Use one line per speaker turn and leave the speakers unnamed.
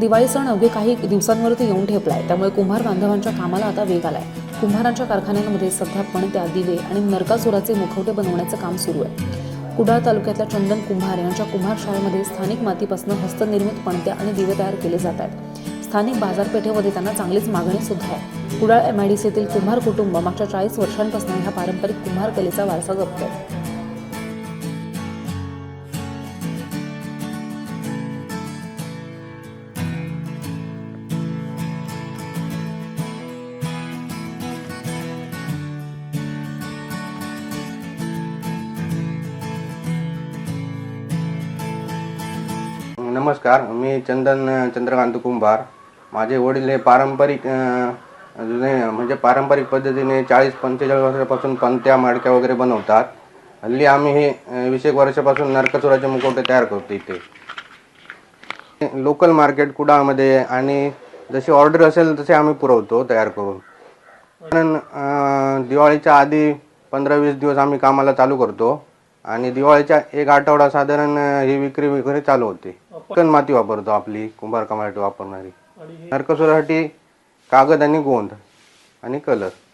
दिवाळी सण अवघे काही दिवसांवरती येऊन ठेपलाय. त्यामुळे कुंभार बांधवांच्या कामाला आता वेग आलाय. कुंभारांच्या कारखान्यांमध्ये सध्या पणत्या दिवे आणि नरकासुराचे मुखवटे बनवण्याचं काम सुरू आहे. कुडाळ तालुक्यातल्या चंदन कुंभार यांच्या कुंभार शाळेमध्ये स्थानिक मातीपासून हस्तनिर्मित पणत्या आणि दिवे तयार केले जात आहेत. स्थानिक बाजारपेठेमध्ये त्यांना चांगलीच मागणी सुद्धा आहे. कुडाळ एमआयडीसीतील कुंभार कुटुंब मागच्या चाळीस वर्षांपासून ह्या पारंपरिक कुंभार कलेचा वारसा आहे
नमस्कार मी चंदन चंद्रकांत कुंभार. माझे वडील हे पारंपरिक जुने म्हणजे पारंपरिक पद्धतीने चाळीस पंचेचाळीस वर्षापासून पंत्या माडक्या वगैरे बनवतात. हल्ली आम्ही हे वीस एक वर्षापासून नरकसुराचे मुखवटे तयार करतो इथे. लोकल मार्केट कुडाळमध्ये आणि जशी ऑर्डर असेल तसे आम्ही पुरवतो तयार करून. कारण दिवाळीच्या आधी पंधरा वीस दिवस आम्ही कामाला चालू करतो. आणि दिवाळीच्या एक आठवडा साधारण ही विक्री वगैरे चालू होते. चिकन माती वापरतो आपली कुंभार कमाटी वापरणारी. नरकसुरासाठी कागद आणि गोंद आणि कलर.